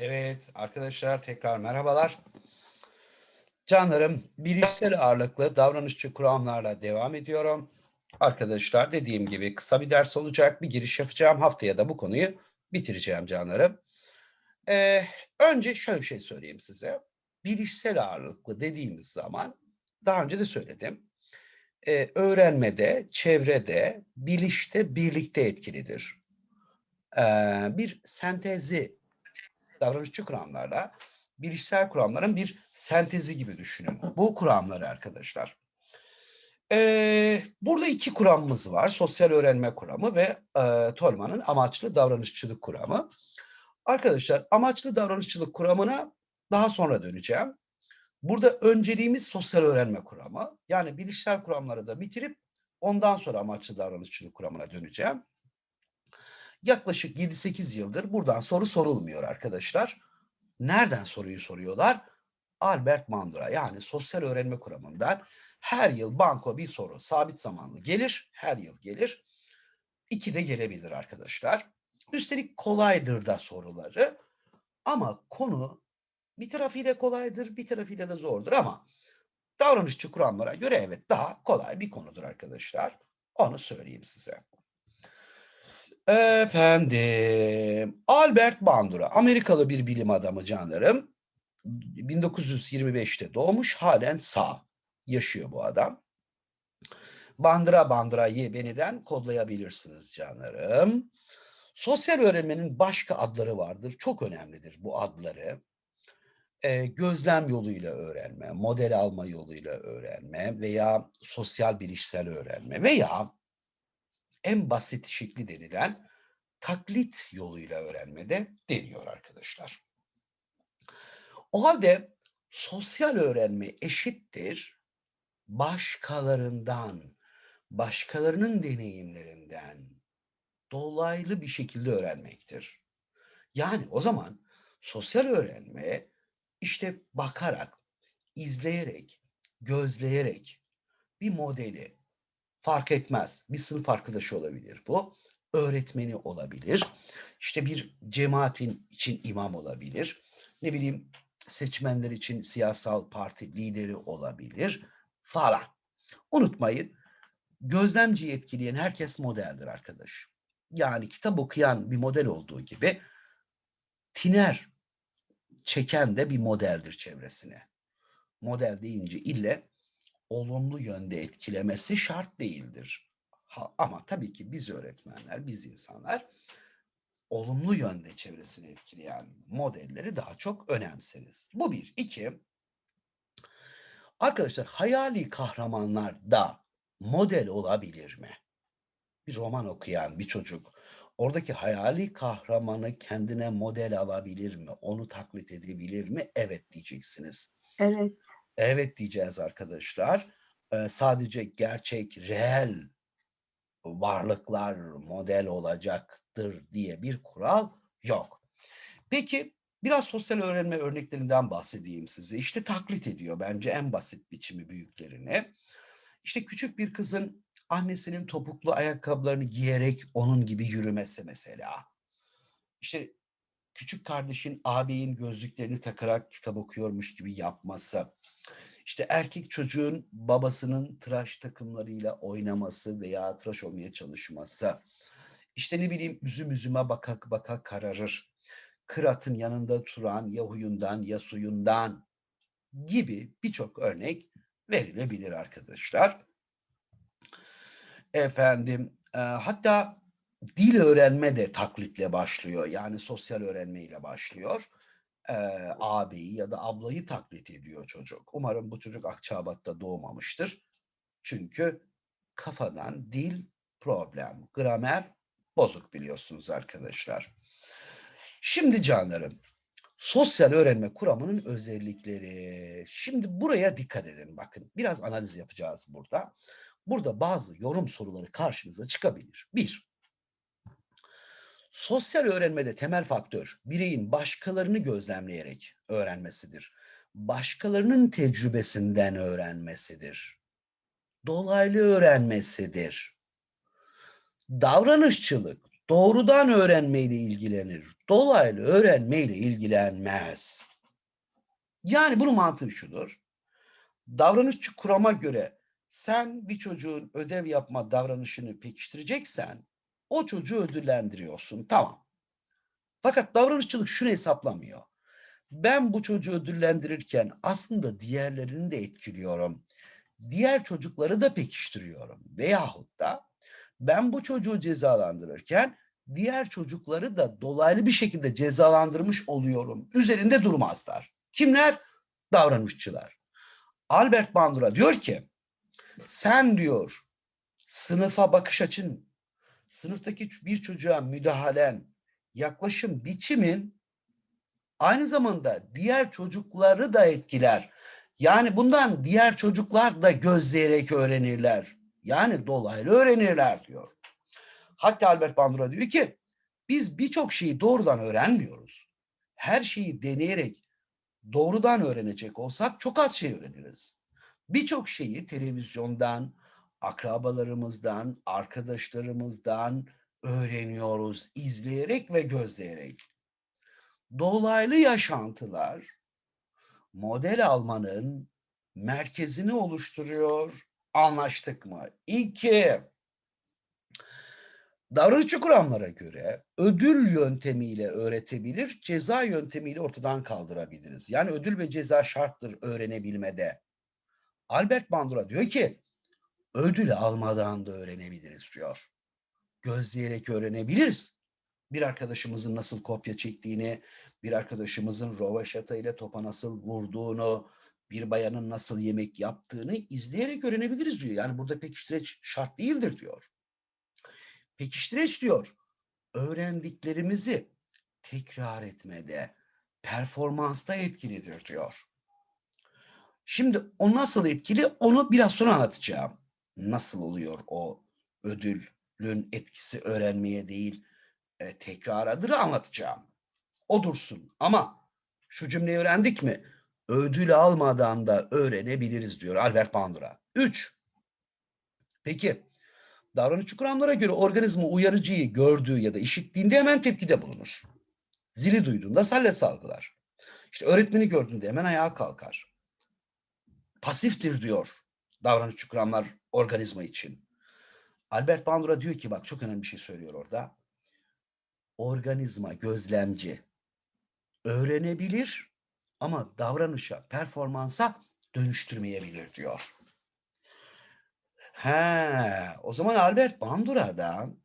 Evet arkadaşlar tekrar merhabalar. Canlarım bilişsel ağırlıklı davranışçı kuramlarla devam ediyorum. Arkadaşlar dediğim gibi kısa bir ders olacak. Bir giriş yapacağım. Haftaya da bu konuyu bitireceğim canlarım. Ee, önce şöyle bir şey söyleyeyim size. Bilişsel ağırlıklı dediğimiz zaman daha önce de söyledim. Ee, öğrenmede, çevrede, bilişte birlikte etkilidir. Ee, bir sentezi davranışçı kuramlarla bilişsel kuramların bir sentezi gibi düşünün. Bu kuramları arkadaşlar. Ee, burada iki kuramımız var. Sosyal öğrenme kuramı ve e, Tolman'ın amaçlı davranışçılık kuramı. Arkadaşlar amaçlı davranışçılık kuramına daha sonra döneceğim. Burada önceliğimiz sosyal öğrenme kuramı. Yani bilişsel kuramları da bitirip ondan sonra amaçlı davranışçılık kuramına döneceğim. Yaklaşık 7-8 yıldır buradan soru sorulmuyor arkadaşlar. Nereden soruyu soruyorlar? Albert Bandura yani sosyal öğrenme kuramından her yıl banko bir soru sabit zamanlı gelir. Her yıl gelir. İki de gelebilir arkadaşlar. Üstelik kolaydır da soruları. Ama konu bir tarafıyla kolaydır, bir tarafıyla da zordur ama davranışçı kuramlara göre evet daha kolay bir konudur arkadaşlar. Onu söyleyeyim size. Efendim, Albert Bandura, Amerikalı bir bilim adamı canlarım. 1925'te doğmuş, halen sağ. Yaşıyor bu adam. Bandıra bandıra ye beniden kodlayabilirsiniz canlarım. Sosyal öğrenmenin başka adları vardır. Çok önemlidir bu adları. Ee, gözlem yoluyla öğrenme, model alma yoluyla öğrenme veya sosyal bilişsel öğrenme veya en basit şekli denilen taklit yoluyla öğrenmede deniyor arkadaşlar. O halde sosyal öğrenme eşittir başkalarından, başkalarının deneyimlerinden dolaylı bir şekilde öğrenmektir. Yani o zaman sosyal öğrenme işte bakarak, izleyerek, gözleyerek bir modeli fark etmez. Bir sınıf arkadaşı olabilir bu öğretmeni olabilir. İşte bir cemaatin için imam olabilir. Ne bileyim seçmenler için siyasal parti lideri olabilir falan. Unutmayın gözlemciyi etkileyen herkes modeldir arkadaş. Yani kitap okuyan bir model olduğu gibi tiner çeken de bir modeldir çevresine. Model deyince ille olumlu yönde etkilemesi şart değildir. Ha, ama tabii ki biz öğretmenler, biz insanlar olumlu yönde çevresini etkileyen modelleri daha çok önemseriz. Bu bir. iki. Arkadaşlar hayali kahramanlar da model olabilir mi? Bir roman okuyan bir çocuk oradaki hayali kahramanı kendine model alabilir mi? Onu taklit edebilir mi? Evet diyeceksiniz. Evet. Evet diyeceğiz arkadaşlar. Ee, sadece gerçek, reel varlıklar model olacaktır diye bir kural yok. Peki biraz sosyal öğrenme örneklerinden bahsedeyim size. İşte taklit ediyor bence en basit biçimi büyüklerine. İşte küçük bir kızın annesinin topuklu ayakkabılarını giyerek onun gibi yürümesi mesela. İşte küçük kardeşin ağabeyin gözlüklerini takarak kitap okuyormuş gibi yapması. İşte erkek çocuğun babasının tıraş takımlarıyla oynaması veya tıraş olmaya çalışması. İşte ne bileyim üzüm üzüme bakak baka kararır. Kıratın yanında turan ya huyundan ya suyundan gibi birçok örnek verilebilir arkadaşlar. Efendim e, hatta dil öğrenme de taklitle başlıyor. Yani sosyal öğrenmeyle başlıyor e, ağabeyi ya da ablayı taklit ediyor çocuk. Umarım bu çocuk Akçabat'ta doğmamıştır. Çünkü kafadan dil problem, gramer bozuk biliyorsunuz arkadaşlar. Şimdi canlarım, sosyal öğrenme kuramının özellikleri. Şimdi buraya dikkat edin bakın. Biraz analiz yapacağız burada. Burada bazı yorum soruları karşınıza çıkabilir. Bir, Sosyal öğrenmede temel faktör bireyin başkalarını gözlemleyerek öğrenmesidir. Başkalarının tecrübesinden öğrenmesidir. Dolaylı öğrenmesidir. Davranışçılık doğrudan öğrenmeyle ilgilenir. Dolaylı öğrenmeyle ilgilenmez. Yani bunun mantığı şudur. Davranışçı kurama göre sen bir çocuğun ödev yapma davranışını pekiştireceksen o çocuğu ödüllendiriyorsun. Tamam. Fakat davranışçılık şunu hesaplamıyor. Ben bu çocuğu ödüllendirirken aslında diğerlerini de etkiliyorum. Diğer çocukları da pekiştiriyorum. Veyahut da ben bu çocuğu cezalandırırken diğer çocukları da dolaylı bir şekilde cezalandırmış oluyorum. Üzerinde durmazlar. Kimler? Davranışçılar. Albert Bandura diyor ki sen diyor sınıfa bakış açın, sınıftaki bir çocuğa müdahalen, yaklaşım biçimin aynı zamanda diğer çocukları da etkiler. Yani bundan diğer çocuklar da gözleyerek öğrenirler. Yani dolaylı öğrenirler diyor. Hatta Albert Bandura diyor ki biz birçok şeyi doğrudan öğrenmiyoruz. Her şeyi deneyerek doğrudan öğrenecek olsak çok az şey öğreniriz. Birçok şeyi televizyondan, akrabalarımızdan, arkadaşlarımızdan öğreniyoruz izleyerek ve gözleyerek. Dolaylı yaşantılar model almanın merkezini oluşturuyor. Anlaştık mı? İki, davranışçı kuramlara göre ödül yöntemiyle öğretebilir, ceza yöntemiyle ortadan kaldırabiliriz. Yani ödül ve ceza şarttır öğrenebilmede. Albert Bandura diyor ki ödül almadan da öğrenebiliriz diyor. Gözleyerek öğrenebiliriz. Bir arkadaşımızın nasıl kopya çektiğini, bir arkadaşımızın rovaşata ile topa nasıl vurduğunu, bir bayanın nasıl yemek yaptığını izleyerek öğrenebiliriz diyor. Yani burada pekiştireç şart değildir diyor. Pekiştireç diyor. Öğrendiklerimizi tekrar etmede, performansta etkilidir diyor. Şimdi o nasıl etkili onu biraz sonra anlatacağım. Nasıl oluyor o ödülün etkisi öğrenmeye değil e, tekraradır anlatacağım. O dursun ama şu cümleyi öğrendik mi? Ödül almadan da öğrenebiliriz diyor Albert Bandura. 3. Peki davranışçı kuramlara göre organizma uyarıcıyı gördüğü ya da işittiğinde hemen tepkide bulunur. Zili duyduğunda salle salgılar. İşte öğretmeni gördüğünde hemen ayağa kalkar pasiftir diyor davranışçı kuramlar organizma için. Albert Bandura diyor ki bak çok önemli bir şey söylüyor orada. Organizma gözlemci öğrenebilir ama davranışa, performansa dönüştürmeyebilir diyor. He, o zaman Albert Bandura'dan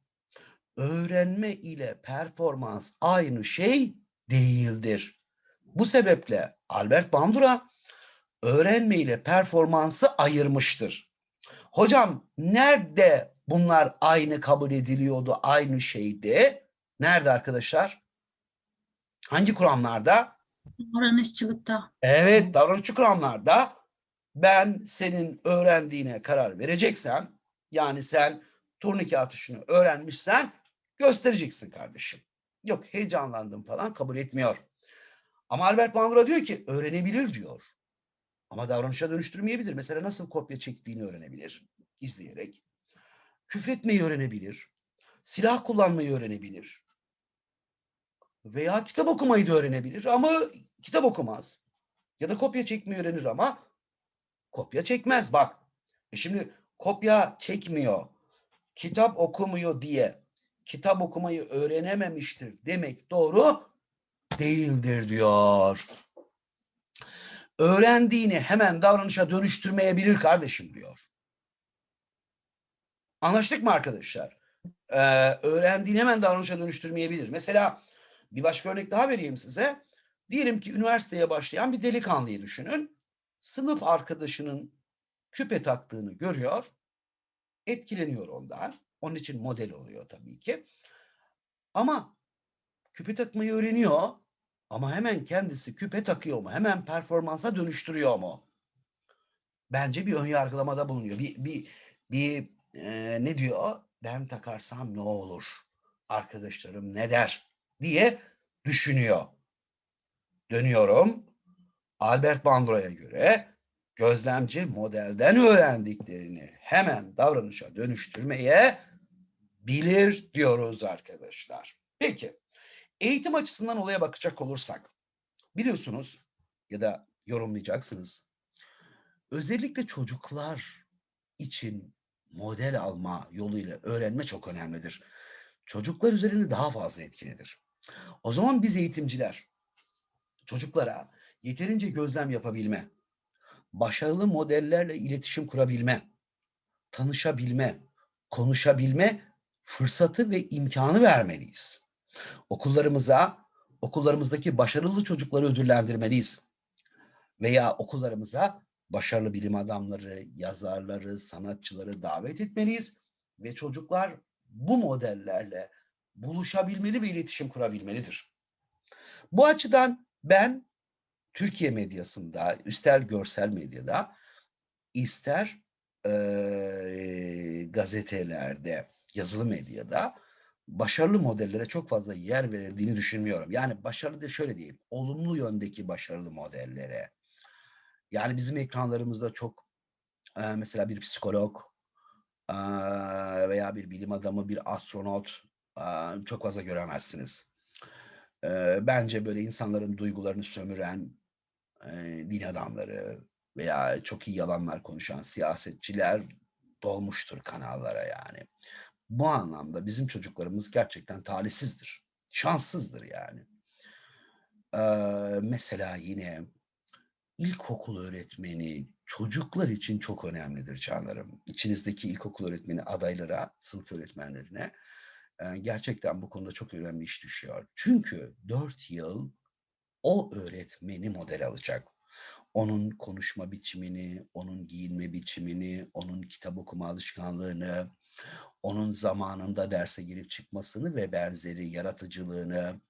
öğrenme ile performans aynı şey değildir. Bu sebeple Albert Bandura öğrenme ile performansı ayırmıştır. Hocam nerede bunlar aynı kabul ediliyordu, aynı şeydi? Nerede arkadaşlar? Hangi kuramlarda? Davranışçılıkta. Evet, davranışçı kuramlarda ben senin öğrendiğine karar vereceksem, yani sen turnike atışını öğrenmişsen göstereceksin kardeşim. Yok heyecanlandım falan kabul etmiyor. Ama Albert Bandura diyor ki öğrenebilir diyor. Ama davranışa dönüştürmeyebilir. Mesela nasıl kopya çektiğini öğrenebilir izleyerek. Küfretmeyi öğrenebilir. Silah kullanmayı öğrenebilir. Veya kitap okumayı da öğrenebilir ama kitap okumaz. Ya da kopya çekmeyi öğrenir ama kopya çekmez. Bak e şimdi kopya çekmiyor, kitap okumuyor diye kitap okumayı öğrenememiştir demek doğru değildir diyor öğrendiğini hemen davranışa dönüştürmeyebilir kardeşim diyor. Anlaştık mı arkadaşlar? Ee, öğrendiğini hemen davranışa dönüştürmeyebilir. Mesela bir başka örnek daha vereyim size. Diyelim ki üniversiteye başlayan bir delikanlıyı düşünün. Sınıf arkadaşının küpe taktığını görüyor. Etkileniyor ondan. Onun için model oluyor tabii ki. Ama küpe takmayı öğreniyor ama hemen kendisi küpe takıyor mu? Hemen performansa dönüştürüyor mu? Bence bir ön yargılamada bulunuyor. Bir, bir, bir e, ne diyor? Ben takarsam ne olur? Arkadaşlarım ne der? diye düşünüyor. Dönüyorum. Albert Bandura'ya göre gözlemci modelden öğrendiklerini hemen davranışa dönüştürmeye bilir diyoruz arkadaşlar. Peki eğitim açısından olaya bakacak olursak biliyorsunuz ya da yorumlayacaksınız. Özellikle çocuklar için model alma yoluyla öğrenme çok önemlidir. Çocuklar üzerinde daha fazla etkilidir. O zaman biz eğitimciler çocuklara yeterince gözlem yapabilme, başarılı modellerle iletişim kurabilme, tanışabilme, konuşabilme fırsatı ve imkanı vermeliyiz. Okullarımıza, okullarımızdaki başarılı çocukları ödüllendirmeliyiz. Veya okullarımıza başarılı bilim adamları, yazarları, sanatçıları davet etmeliyiz ve çocuklar bu modellerle buluşabilmeli ve iletişim kurabilmelidir. Bu açıdan ben Türkiye medyasında, ister görsel medyada, ister eee, gazetelerde, yazılı medyada başarılı modellere çok fazla yer verildiğini düşünmüyorum. Yani başarılı da şöyle diyeyim, olumlu yöndeki başarılı modellere. Yani bizim ekranlarımızda çok mesela bir psikolog veya bir bilim adamı, bir astronot çok fazla göremezsiniz. Bence böyle insanların duygularını sömüren din adamları veya çok iyi yalanlar konuşan siyasetçiler dolmuştur kanallara yani. Bu anlamda bizim çocuklarımız gerçekten talihsizdir. Şanssızdır yani. Eee, mesela yine ilkokul öğretmeni çocuklar için çok önemlidir canlarım. İçinizdeki ilkokul öğretmeni adaylara, sınıf öğretmenlerine e, gerçekten bu konuda çok önemli iş düşüyor. Çünkü 4 yıl o öğretmeni model alacak. Onun konuşma biçimini, onun giyinme biçimini, onun kitap okuma alışkanlığını, onun zamanında derse girip çıkmasını ve benzeri yaratıcılığını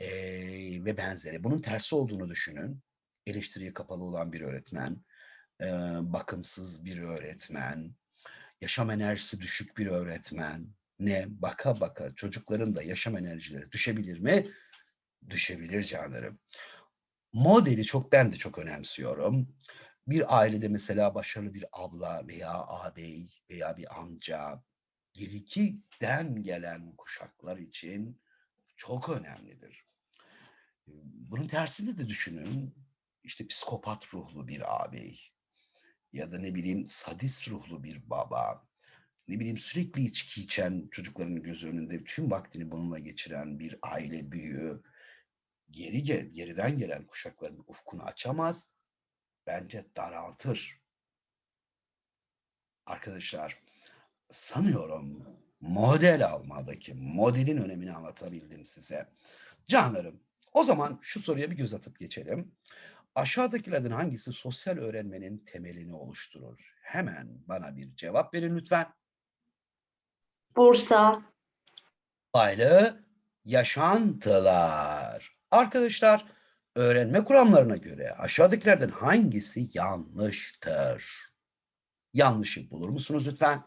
eee, ve benzeri. Bunun tersi olduğunu düşünün. Eleştiriye kapalı olan bir öğretmen, eee, bakımsız bir öğretmen, yaşam enerjisi düşük bir öğretmen. Ne baka baka çocukların da yaşam enerjileri düşebilir mi? Düşebilir canlarım. Modeli çok ben de çok önemsiyorum. Bir ailede mesela başarılı bir abla veya ağabey veya bir amca gerikiden gelen kuşaklar için çok önemlidir. Bunun tersini de düşünün. İşte psikopat ruhlu bir ağabey ya da ne bileyim sadist ruhlu bir baba, ne bileyim sürekli içki içen çocukların göz önünde tüm vaktini bununla geçiren bir aile büyüğü geri geriden gelen kuşakların ufkunu açamaz. Bence daraltır. Arkadaşlar sanıyorum model almadaki modelin önemini anlatabildim size. Canlarım o zaman şu soruya bir göz atıp geçelim. Aşağıdakilerden hangisi sosyal öğrenmenin temelini oluşturur? Hemen bana bir cevap verin lütfen. Bursa, Aile yaşantılar. Arkadaşlar öğrenme kuramlarına göre aşağıdakilerden hangisi yanlıştır? Yanlışı bulur musunuz lütfen?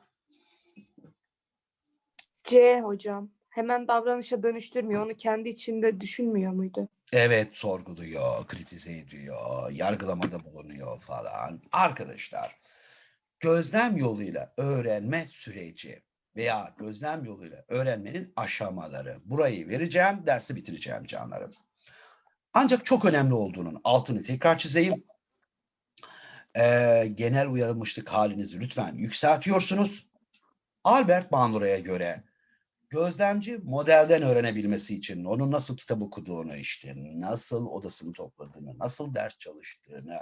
C hocam. Hemen davranışa dönüştürmüyor. Onu kendi içinde düşünmüyor muydu? Evet sorguluyor, kritize ediyor, yargılamada bulunuyor falan. Arkadaşlar gözlem yoluyla öğrenme süreci veya gözlem yoluyla öğrenmenin aşamaları. Burayı vereceğim, dersi bitireceğim canlarım. Ancak çok önemli olduğunun altını tekrar çizeyim. Ee, genel uyarılmışlık halinizi lütfen yükseltiyorsunuz. Albert Bandura'ya göre gözlemci modelden öğrenebilmesi için onun nasıl kitap okuduğunu işte, nasıl odasını topladığını, nasıl ders çalıştığını,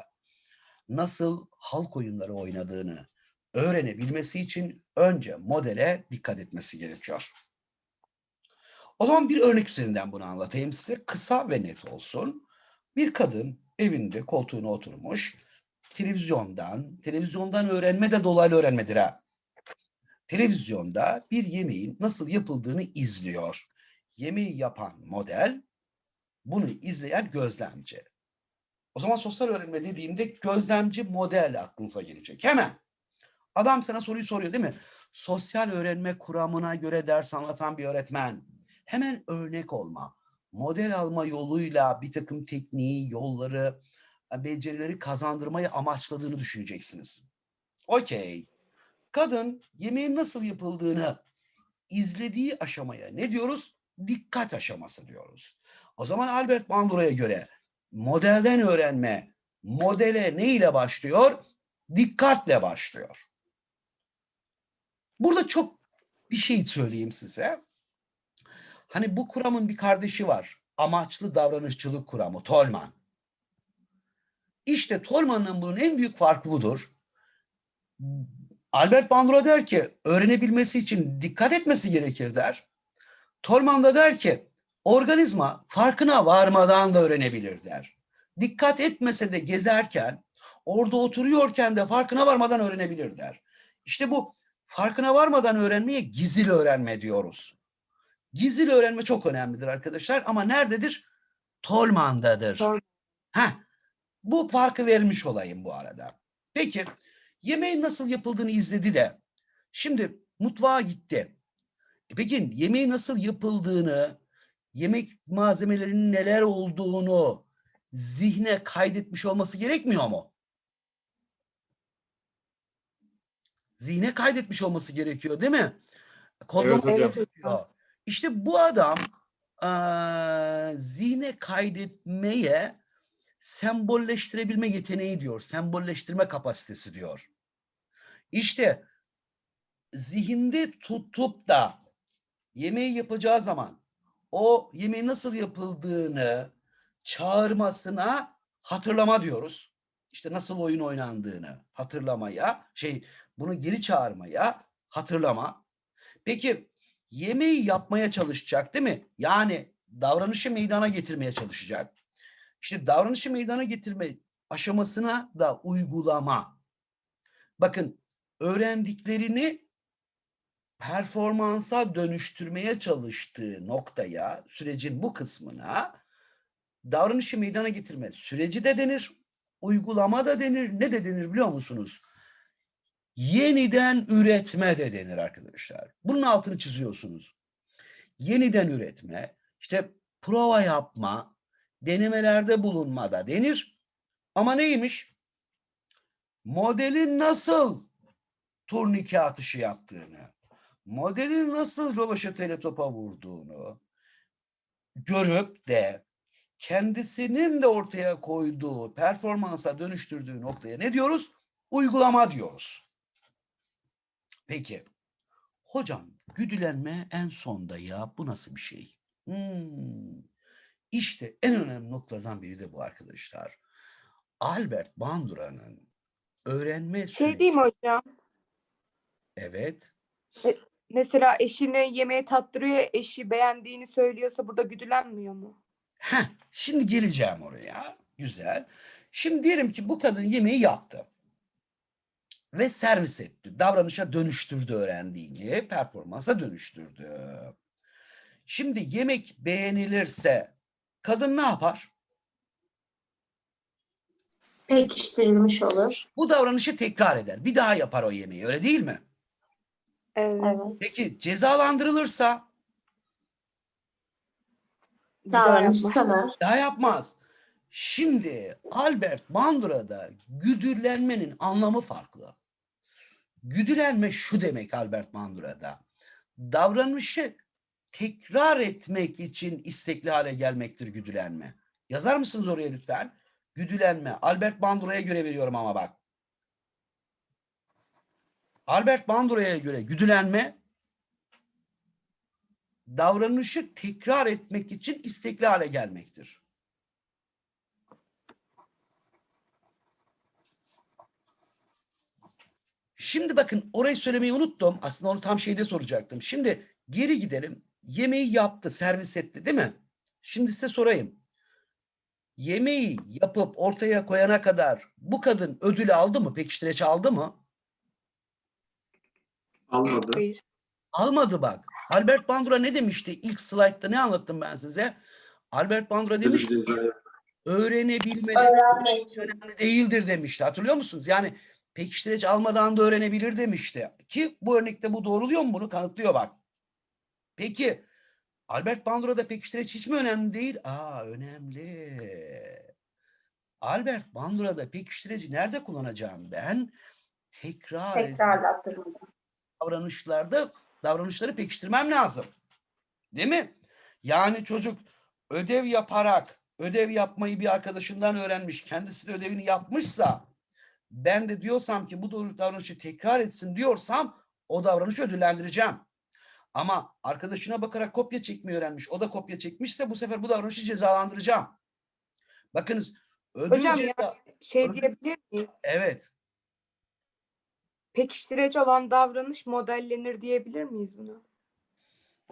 nasıl halk oyunları oynadığını öğrenebilmesi için önce modele dikkat etmesi gerekiyor. O zaman bir örnek üzerinden bunu anlatayım size. Kısa ve net olsun. Bir kadın evinde koltuğuna oturmuş. Televizyondan, televizyondan öğrenme de dolaylı öğrenmedir ha. Televizyonda bir yemeğin nasıl yapıldığını izliyor. Yemeği yapan model, bunu izleyen gözlemci. O zaman sosyal öğrenme dediğimde gözlemci model aklınıza gelecek. Hemen. Adam sana soruyu soruyor değil mi? Sosyal öğrenme kuramına göre ders anlatan bir öğretmen. Hemen örnek olma, model alma yoluyla bir takım tekniği, yolları, becerileri kazandırmayı amaçladığını düşüneceksiniz. Okey. Kadın yemeğin nasıl yapıldığını izlediği aşamaya ne diyoruz? Dikkat aşaması diyoruz. O zaman Albert Bandura'ya göre modelden öğrenme modele ne ile başlıyor? Dikkatle başlıyor. Burada çok bir şey söyleyeyim size. Hani bu kuramın bir kardeşi var. Amaçlı davranışçılık kuramı Tolman. İşte Tolman'ın bunun en büyük farkı budur. Albert Bandura der ki öğrenebilmesi için dikkat etmesi gerekir der. Tolman da der ki organizma farkına varmadan da öğrenebilir der. Dikkat etmese de gezerken, orada oturuyorken de farkına varmadan öğrenebilir der. İşte bu farkına varmadan öğrenmeye gizli öğrenme diyoruz. Gizli öğrenme çok önemlidir arkadaşlar ama nerededir? Tolman'dadır. Tolman. Heh, bu farkı vermiş olayım bu arada. Peki yemeğin nasıl yapıldığını izledi de şimdi mutfağa gitti. E peki yemeğin nasıl yapıldığını, yemek malzemelerinin neler olduğunu zihne kaydetmiş olması gerekmiyor mu? Zihne kaydetmiş olması gerekiyor değil mi? Kodlama Evet hocam. İşte bu adam eee, zihne kaydetmeye sembolleştirebilme yeteneği diyor. Sembolleştirme kapasitesi diyor. İşte zihinde tutup da yemeği yapacağı zaman o yemeğin nasıl yapıldığını çağırmasına hatırlama diyoruz. İşte nasıl oyun oynandığını hatırlamaya, şey bunu geri çağırmaya hatırlama. Peki yemeği yapmaya çalışacak değil mi? Yani davranışı meydana getirmeye çalışacak. İşte davranışı meydana getirme aşamasına da uygulama. Bakın öğrendiklerini performansa dönüştürmeye çalıştığı noktaya, sürecin bu kısmına davranışı meydana getirme süreci de denir, uygulama da denir. Ne de denir biliyor musunuz? Yeniden üretme de denir arkadaşlar. Bunun altını çiziyorsunuz. Yeniden üretme, işte prova yapma, denemelerde bulunma da denir. Ama neymiş? Modelin nasıl turnike atışı yaptığını, modelin nasıl rövaşatayla topa vurduğunu görüp de kendisinin de ortaya koyduğu, performansa dönüştürdüğü noktaya ne diyoruz? Uygulama diyoruz. Peki, hocam güdülenme en sonda ya bu nasıl bir şey? Hmm. İşte en önemli noktalardan biri de bu arkadaşlar. Albert Bandura'nın öğrenme Şey süreci- diyeyim hocam. Evet. Mesela eşine yemeği tattırıyor, eşi beğendiğini söylüyorsa burada güdülenmiyor mu? Heh, şimdi geleceğim oraya. Güzel. Şimdi diyelim ki bu kadın yemeği yaptı. Ve servis etti. Davranışa dönüştürdü öğrendiğini. Performansa dönüştürdü. Şimdi yemek beğenilirse kadın ne yapar? Pekiştirilmiş olur. Bu davranışı tekrar eder. Bir daha yapar o yemeği. Öyle değil mi? Evet. Peki cezalandırılırsa Davranış yapmaz. sanır. daha yapmaz. Şimdi Albert Bandura'da güdülenmenin anlamı farklı. Güdülenme şu demek Albert Bandura'da. Davranışı tekrar etmek için istekli hale gelmektir güdülenme. Yazar mısınız oraya lütfen? Güdülenme. Albert Bandura'ya göre veriyorum ama bak. Albert Bandura'ya göre güdülenme davranışı tekrar etmek için istekli hale gelmektir. Şimdi bakın orayı söylemeyi unuttum. Aslında onu tam şeyde soracaktım. Şimdi geri gidelim. Yemeği yaptı, servis etti değil mi? Şimdi size sorayım. Yemeği yapıp ortaya koyana kadar bu kadın ödül aldı mı? Pekiştireç aldı mı? Almadı. Hayır. Almadı bak. Albert Bandura ne demişti? İlk slaytta ne anlattım ben size? Albert Bandura demiş Öğrenmek. önemli değildir demişti. Hatırlıyor musunuz? Yani pekiştireç almadan da öğrenebilir demişti. Ki bu örnekte bu doğruluyor mu bunu? Kanıtlıyor bak. Peki Albert Bandura'da pekiştireç hiç mi önemli değil? Aa önemli. Albert Bandura'da pekiştireci nerede kullanacağım ben? Tekrar davranışlarda davranışları pekiştirmem lazım. Değil mi? Yani çocuk ödev yaparak ödev yapmayı bir arkadaşından öğrenmiş, kendisi de ödevini yapmışsa ben de diyorsam ki bu doğru davranışı tekrar etsin diyorsam o davranışı ödüllendireceğim. Ama arkadaşına bakarak kopya çekmeyi öğrenmiş, o da kopya çekmişse bu sefer bu davranışı cezalandıracağım. Bakınız ödül Hocam ceza... ya şey Ödül- diyebilir miyiz? Evet. Pekiştirici olan davranış modellenir diyebilir miyiz bunu?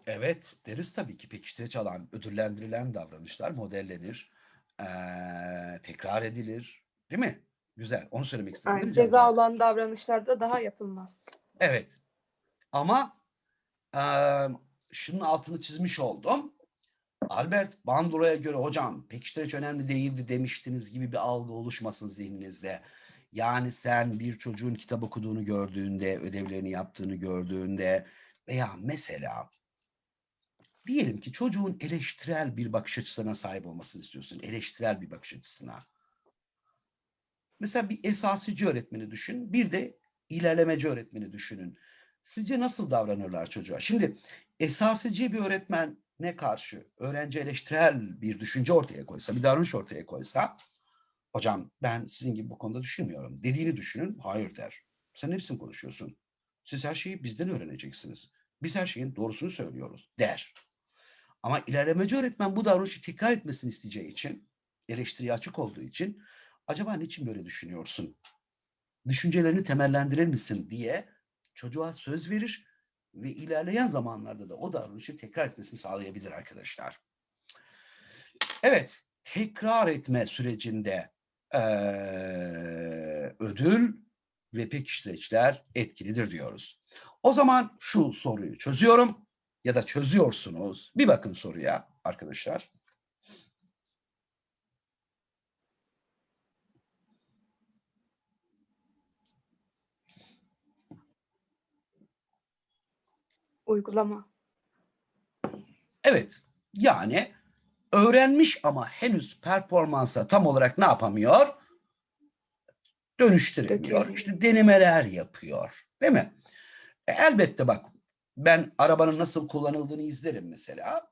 Evet deriz tabii ki pekiştirici alan, ödüllendirilen davranışlar modellenir, eee, tekrar edilir. Değil mi? Güzel. Onu söylemek istedim. Yani ceza olan davranışlarda daha yapılmaz. Evet. Ama eee, şunun altını çizmiş oldum. Albert Bandura'ya göre hocam pekiştirici önemli değildi demiştiniz gibi bir algı oluşmasın zihninizde. Yani sen bir çocuğun kitap okuduğunu gördüğünde, ödevlerini yaptığını gördüğünde veya mesela diyelim ki çocuğun eleştirel bir bakış açısına sahip olmasını istiyorsun. Eleştirel bir bakış açısına. Mesela bir esasici öğretmeni düşün, bir de ilerlemeci öğretmeni düşünün. Sizce nasıl davranırlar çocuğa? Şimdi esasici bir öğretmene karşı öğrenci eleştirel bir düşünce ortaya koysa, bir davranış ortaya koysa, hocam ben sizin gibi bu konuda düşünmüyorum dediğini düşünün. Hayır der. Sen ne biçim konuşuyorsun? Siz her şeyi bizden öğreneceksiniz. Biz her şeyin doğrusunu söylüyoruz der. Ama ilerlemeci öğretmen bu davranışı tekrar etmesini isteyeceği için, eleştiriye açık olduğu için acaba niçin böyle düşünüyorsun? Düşüncelerini temellendirir misin diye çocuğa söz verir ve ilerleyen zamanlarda da o davranışı tekrar etmesini sağlayabilir arkadaşlar. Evet, tekrar etme sürecinde eee, ödül ve pekiştireçler etkilidir diyoruz. O zaman şu soruyu çözüyorum ya da çözüyorsunuz. Bir bakın soruya arkadaşlar. Uygulama. Evet, yani öğrenmiş ama henüz performansa tam olarak ne yapamıyor? Dönüştüremiyor. Dökemiyor. İşte denemeler yapıyor. Değil mi? E, elbette bak ben arabanın nasıl kullanıldığını izlerim mesela.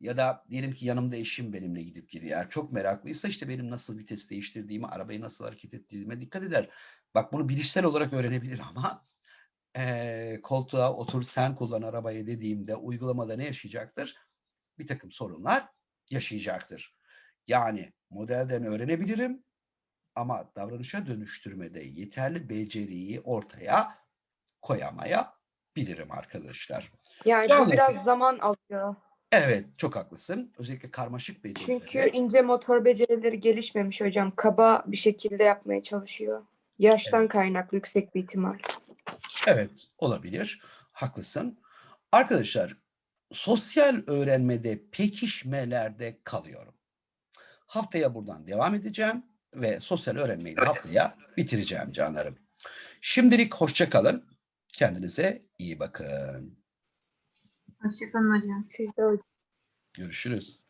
Ya da diyelim ki yanımda eşim benimle gidip geliyor. Çok meraklıysa işte benim nasıl vites değiştirdiğimi, arabayı nasıl hareket ettirdiğime dikkat eder. Bak bunu bilişsel olarak öğrenebilir ama eee, koltuğa otur sen kullan arabayı dediğimde uygulamada ne yaşayacaktır? Bir takım sorunlar yaşayacaktır. Yani modelden öğrenebilirim ama davranışa dönüştürmede yeterli beceriyi ortaya koyamayabilirim arkadaşlar. Yani bu biraz zaman alıyor. Evet, çok haklısın. Özellikle karmaşık becerileri. Çünkü ince motor becerileri gelişmemiş hocam. Kaba bir şekilde yapmaya çalışıyor. Yaştan kaynaklı yüksek bir ihtimal. Evet, olabilir. Haklısın. Arkadaşlar, sosyal öğrenmede pekişmelerde kalıyorum. Haftaya buradan devam edeceğim ve sosyal öğrenmeyi haftaya bitireceğim canlarım. Şimdilik hoşça kalın. Kendinize iyi bakın. Hoşçakalın hocam. Siz de hocam. Görüşürüz.